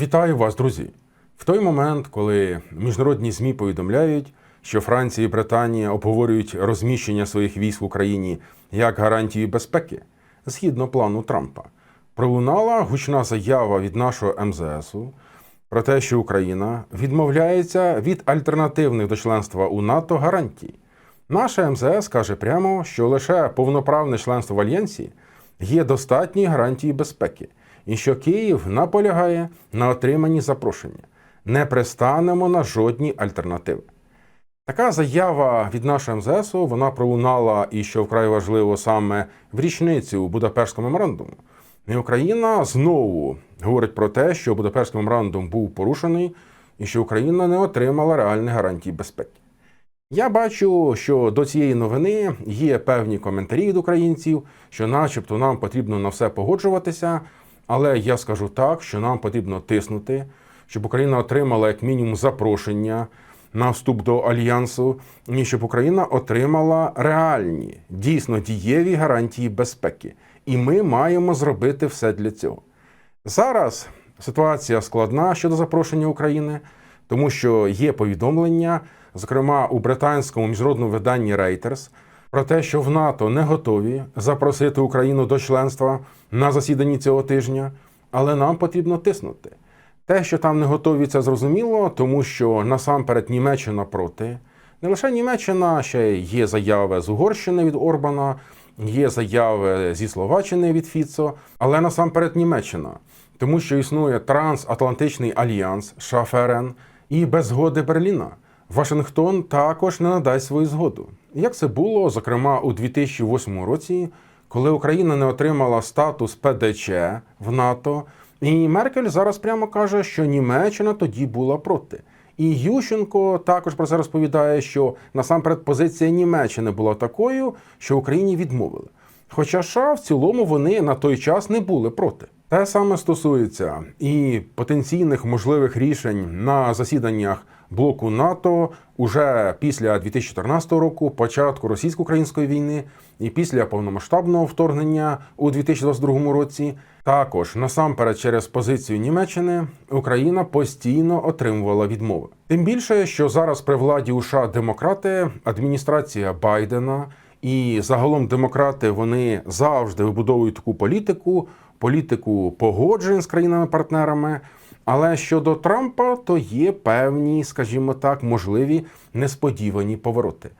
Вітаю вас, друзі! В той момент, коли міжнародні ЗМІ повідомляють, що Франція і Британія обговорюють розміщення своїх військ в Україні як гарантії безпеки, згідно плану Трампа, пролунала гучна заява від нашого МЗСу про те, що Україна відмовляється від альтернативних до членства у НАТО гарантій. Наше МЗС каже прямо, що лише повноправне членство в Альянсі є достатні гарантії безпеки, і що Київ наполягає на отриманні запрошення. Не пристанемо на жодні альтернативи. Така заява від нашого МЗСу вона пролунала і що вкрай важливо саме в річницю Будапештського меморандуму. І Україна знову говорить про те, що Будапештський меморандум був порушений і що Україна не отримала реальних гарантій безпеки. Я бачу, що до цієї новини є певні коментарі від українців, що, начебто, нам потрібно на все погоджуватися, але я скажу так, що нам потрібно тиснути, щоб Україна отримала як мінімум запрошення на вступ до альянсу, і щоб Україна отримала реальні, дійсно дієві гарантії безпеки. І ми маємо зробити все для цього. Зараз ситуація складна щодо запрошення України, тому що є повідомлення, зокрема у британському міжнародному виданні Reuters, про те, що в НАТО не готові запросити Україну до членства на засіданні цього тижня, але нам потрібно тиснути. Те, що там не готові, це зрозуміло, тому що насамперед Німеччина проти. Не лише Німеччина, ще є заяви з Угорщини від Орбана, є заяви зі Словаччини від Фіцо, але насамперед Німеччина, тому що існує трансатлантичний альянс Шаферен і без згоди Берліна. Вашингтон також не надасть свою згоду. Як це було, зокрема, у 2008 році, коли Україна не отримала статус ПДЧ в НАТО, і Меркель зараз прямо каже, що Німеччина тоді була проти. І Ющенко також про це розповідає, що насамперед позиція Німеччини була такою, що Україні відмовили. Хоча США в цілому вони на той час не були проти. Те саме стосується і потенційних можливих рішень на засіданнях блоку НАТО уже після 2014 року, початку російсько-української війни, і після повномасштабного вторгнення у 2022 році. Також насамперед через позицію Німеччини Україна постійно отримувала відмови. Тим більше, що зараз при владі США демократи, адміністрація Байдена і загалом демократи вони завжди вибудовують таку політику, політику погоджень з країнами-партнерами. Але щодо Трампа, то є певні, скажімо так, можливі несподівані повороти.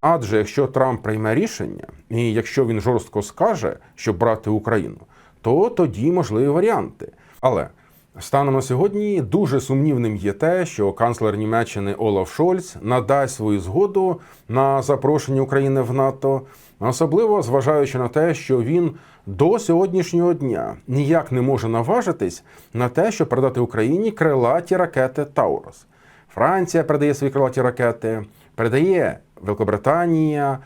Адже якщо Трамп прийме рішення, і якщо він жорстко скаже, щоб брати Україну, то тоді можливі варіанти. Але станом на сьогодні дуже сумнівним є те, що канцлер Німеччини Олаф Шольц надасть свою згоду на запрошення України в НАТО, особливо зважаючи на те, що він до сьогоднішнього дня ніяк не може наважитись на те, щоб передати Україні крилаті ракети Таурос. Франція передає свої крилаті ракети, передає Великобританія.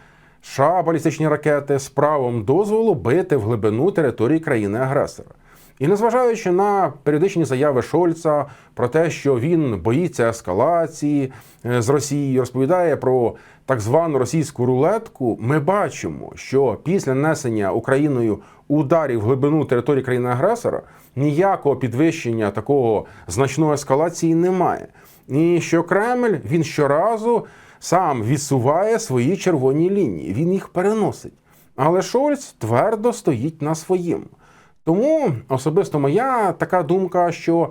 США балістичні ракети з правом дозволу бити в глибину території країни-агресора. І незважаючи на періодичні заяви Шольца про те, що він боїться ескалації з Росією, розповідає про так звану російську рулетку, ми бачимо, що після несення Україною ударів в глибину території країни-агресора ніякого підвищення такого значної ескалації немає. І що Кремль він щоразу сам відсуває свої червоні лінії, він їх переносить. Але Шольц твердо стоїть на своєму. Тому особисто моя така думка, що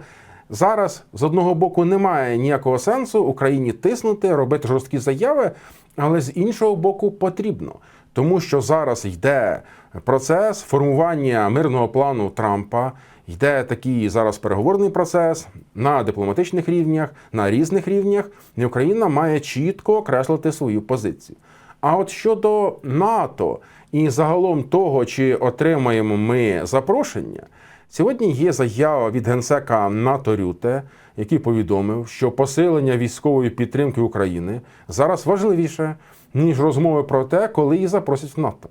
зараз з одного боку немає ніякого сенсу Україні тиснути, робити жорсткі заяви, але з іншого боку потрібно. Тому що зараз йде процес формування мирного плану Трампа. Йде такий зараз переговорний процес на дипломатичних рівнях, на різних рівнях, і Україна має чітко окреслити свою позицію. А от щодо НАТО і загалом того, чи отримаємо ми запрошення, сьогодні є заява від генсека НАТО Рюте, який повідомив, що посилення військової підтримки України зараз важливіше ніж розмови про те, коли її запросять в НАТО.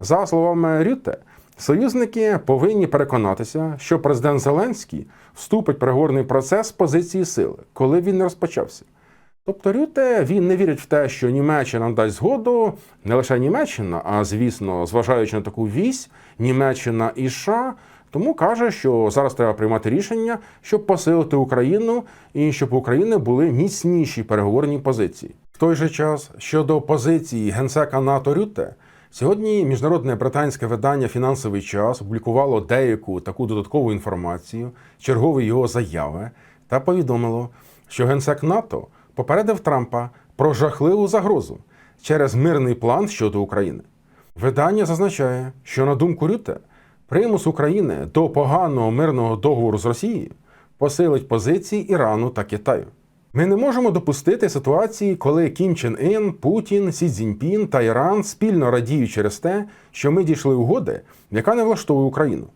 За словами Рюте, союзники повинні переконатися, що президент Зеленський вступить в переговорний процес з позиції сили, коли він не розпочався. Тобто Рюте він не вірить в те, що Німеччина дасть згоду, не лише Німеччина, а звісно, зважаючи на таку вісь, Німеччина і США, Тому каже, що зараз треба приймати рішення, щоб посилити Україну і щоб у України були міцніші переговорні позиції. В той же час щодо позиції генсека НАТО Рютте, сьогодні міжнародне британське видання Фінансовий час опублікувало деяку таку додаткову інформацію, чергові його заяви, та повідомило, що генсек НАТО попередив Трампа про жахливу загрозу через мирний план щодо України. Видання зазначає, що на думку Рюте, примус України до поганого мирного договору з Росією посилить позиції Ірану та Китаю. Ми не можемо допустити ситуації, коли Кім Чен Ін, Путін, Сі Цзіньпін та Іран спільно радіють через те, що ми дійшли угоди, яка не влаштовує Україну.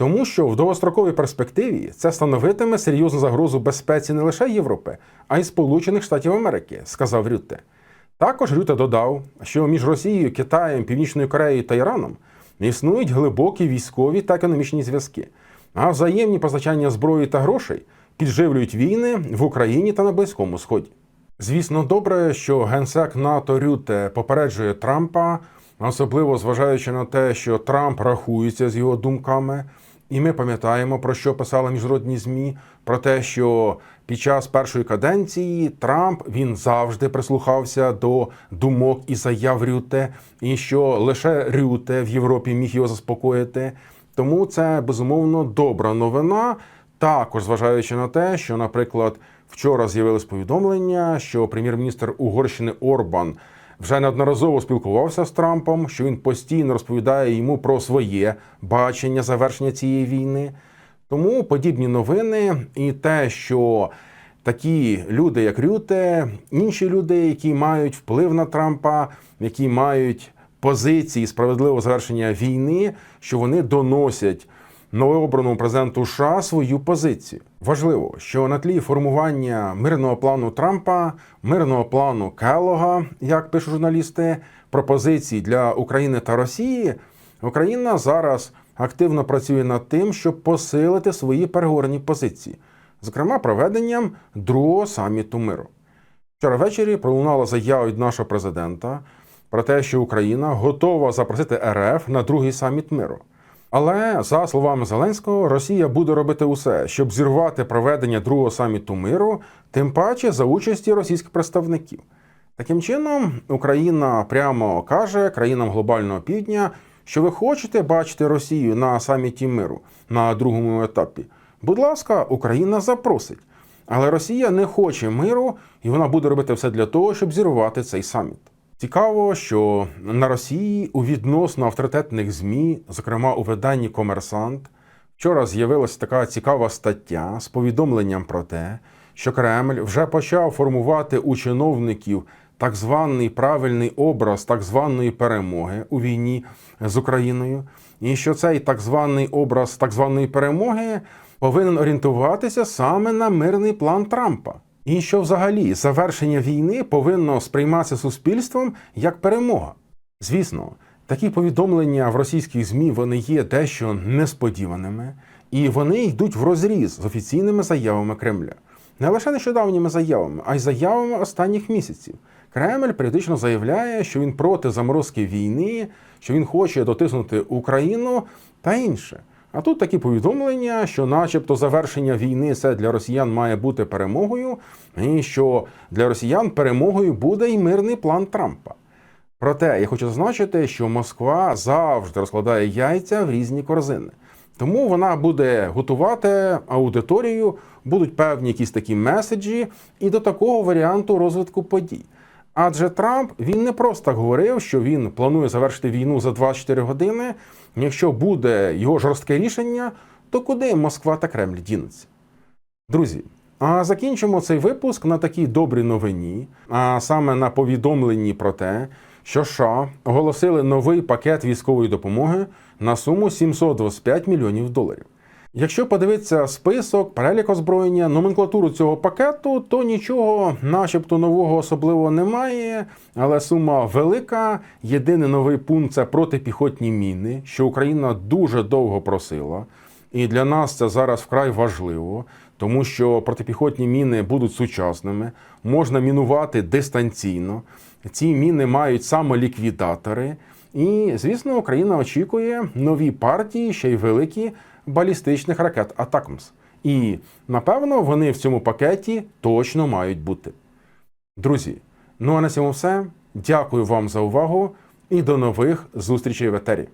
Тому що в довгостроковій перспективі це становитиме серйозну загрозу безпеці не лише Європи, а й Сполучених Штатів Америки, сказав Рютте. Також Рюте додав, що між Росією, Китаєм, Північною Кореєю та Іраном існують глибокі військові та економічні зв'язки, а взаємні позначання зброї та грошей підживлюють війни в Україні та на Близькому Сході. Звісно, добре, що генсек НАТО Рюте попереджує Трампа, особливо зважаючи на те, що Трамп рахується з його думками. І ми пам'ятаємо, про що писали міжнародні ЗМІ, про те, що під час першої каденції Трамп він завжди прислухався до думок і заяв Рюте, і що лише Рюте в Європі міг його заспокоїти. Тому це безумовно добра новина. Також зважаючи на те, що, наприклад, вчора з'явилось повідомлення, що прем'єр-міністр Угорщини Орбан вже неодноразово спілкувався з Трампом, що він постійно розповідає йому про своє бачення завершення цієї війни. Тому подібні новини і те, що такі люди, як Рюте, інші люди, які мають вплив на Трампа, які мають позиції справедливого завершення війни, що вони доносять новообраному президенту США свою позицію. Важливо, що на тлі формування мирного плану Трампа, мирного плану Келлога, як пишуть журналісти, пропозицій для України та Росії, Україна зараз активно працює над тим, щоб посилити свої переговорні позиції, зокрема проведенням другого саміту миру. Вчора ввечері пролунала заява від нашого президента про те, що Україна готова запросити РФ на другий саміт миру. Але за словами Зеленського, Росія буде робити усе, щоб зірвати проведення другого саміту миру, тим паче за участі російських представників. Таким чином, Україна прямо каже країнам глобального півдня, що ви хочете бачити Росію на саміті миру на другому етапі. Будь ласка, Україна запросить. Але Росія не хоче миру, і вона буде робити все для того, щоб зірвати цей саміт. Цікаво, що на Росії у відносно авторитетних ЗМІ, зокрема у виданні Комерсант, вчора з'явилася така цікава стаття з повідомленням про те, що Кремль вже почав формувати у чиновників так званий правильний образ так званої перемоги у війні з Україною, і що цей так званий образ так званої перемоги повинен орієнтуватися саме на мирний план Трампа. І що взагалі завершення війни повинно сприйматися суспільством як перемога. Звісно, такі повідомлення в російських ЗМІ вони є дещо несподіваними, і вони йдуть в розріз з офіційними заявами Кремля. Не лише нещодавніми заявами, а й заявами останніх місяців. Кремль періодично заявляє, що він проти заморозки війни, що він хоче дотиснути Україну та інше. А тут такі повідомлення, що, начебто, завершення війни це для росіян має бути перемогою, і що для росіян перемогою буде й мирний план Трампа. Проте я хочу зазначити, що Москва завжди розкладає яйця в різні корзини. Тому вона буде готувати аудиторію, будуть певні якісь такі меседжі і до такого варіанту розвитку подій. Адже Трамп він не просто говорив, що він планує завершити війну за 24 години. Якщо буде його жорстке рішення, то куди Москва та Кремль дінуться? Друзі, а закінчимо цей випуск на такій добрій новині, а саме на повідомленні про те, що США оголосили новий пакет військової допомоги на суму 725 мільйонів доларів. Якщо подивитися список, перелік озброєння, номенклатуру цього пакету, то нічого, начебто, нового особливо немає, але сума велика. Єдиний новий пункт це протипіхотні міни, що Україна дуже довго просила. І для нас це зараз вкрай важливо, тому що протипіхотні міни будуть сучасними, можна мінувати дистанційно. Ці міни мають самоліквідатори. І, звісно, Україна очікує нові партії, ще й великі балістичних ракет Атакмс. І напевно вони в цьому пакеті точно мають бути. Друзі, ну а на цьому все. Дякую вам за увагу і до нових зустрічей в етері.